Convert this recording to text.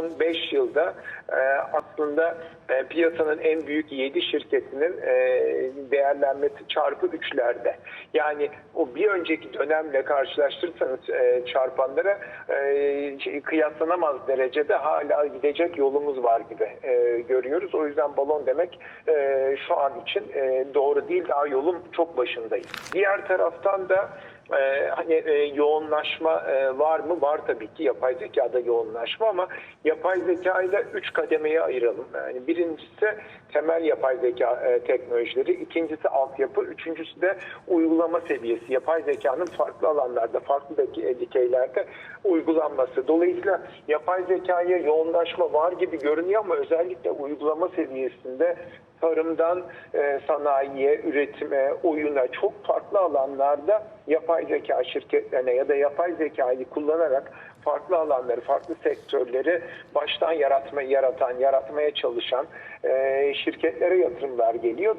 son 5 yılda e, aslında e, piyasanın en büyük 7 şirketinin e, değerlenmesi çarpı 3'lerde. Yani o bir önceki dönemle karşılaştırırsanız çarpanlara şey, kıyaslanamaz derecede hala gidecek yolumuz var gibi görüyoruz. O yüzden balon demek şu an için doğru değil. Daha yolun çok başındayız. Diğer taraftan da ee, hani e, yoğunlaşma e, var mı? Var tabii ki yapay zekada yoğunlaşma ama yapay zekayla üç kademeye ayıralım. Yani birincisi temel yapay zeka e, teknolojileri, ikincisi altyapı, üçüncüsü de uygulama seviyesi. Yapay zekanın farklı alanlarda, farklı dike- dikeylerde uygulanması. Dolayısıyla yapay zekaya yoğunlaşma var gibi görünüyor ama özellikle uygulama seviyesinde tarımdan e, sanayiye, üretime, oyuna çok farklı alanlarda yapay zeka şirketlerine ya da yapay zekayı kullanarak farklı alanları, farklı sektörleri baştan yaratma, yaratan, yaratmaya çalışan e, şirketlere yatırımlar geliyor.